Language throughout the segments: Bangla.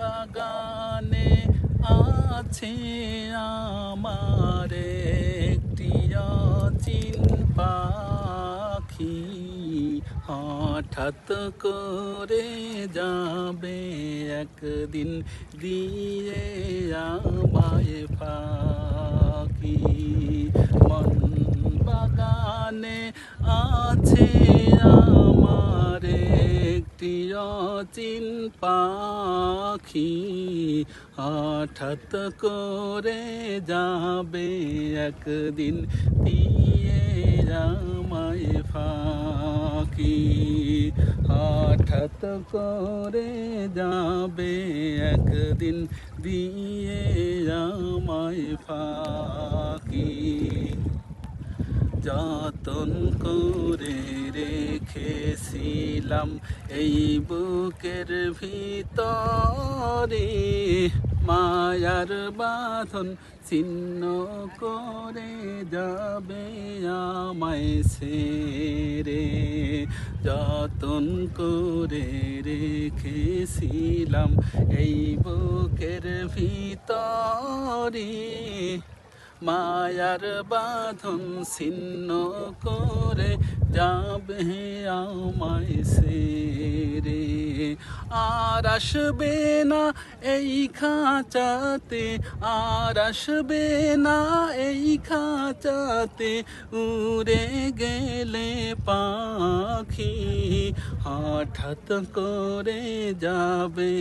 বাগানে আছে আমার একটি অচিন পাখি। হঠাৎ করে যাবে একদিন দিয়ে আমায় ফাঁকি। মন বাগানে আছে অচিন পাখি, হঠাৎ করে যাবে একদিন দিয়ে আমায় ফাঁকি। হঠাৎ করে যাবে একদিন দিয়ে আমায় ফাঁকি। যতন করে রেখেছিলাম এই বুকের ভিতরে মায়ার বাঁধন ছিন্ন করে যাবে আমায় ছেড়ে। যতন করে রেখেছিলাম এই বুকের ভিতরে মায়ার বাঁধন ছিন্ন করে যাবে আমায় সেরে। আর আসবে না এই খাঁচাতে, আর আসবে না এই খাঁচাতে উড়ে গেলে পাখি হঠাৎ করে যাবে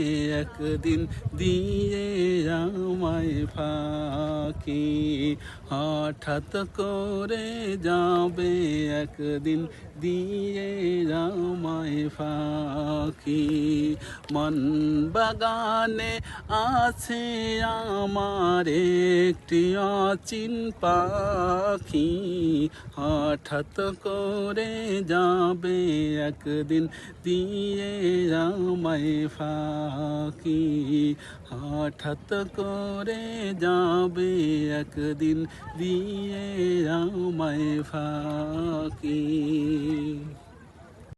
একদিন দিয়ে আমায় ফাঁকি। হঠাৎ করে যাবে একদিন দিয়ে আমায় ফাঁকি। মন বাগানে আছে আমার একটি অচিন পাখি। হঠাৎ করে যাবে একদিন দিয়ে আমায় ফাঁকি। হঠাৎ করে যাবে একদিন দিয়ে আমায় ফাঁকি।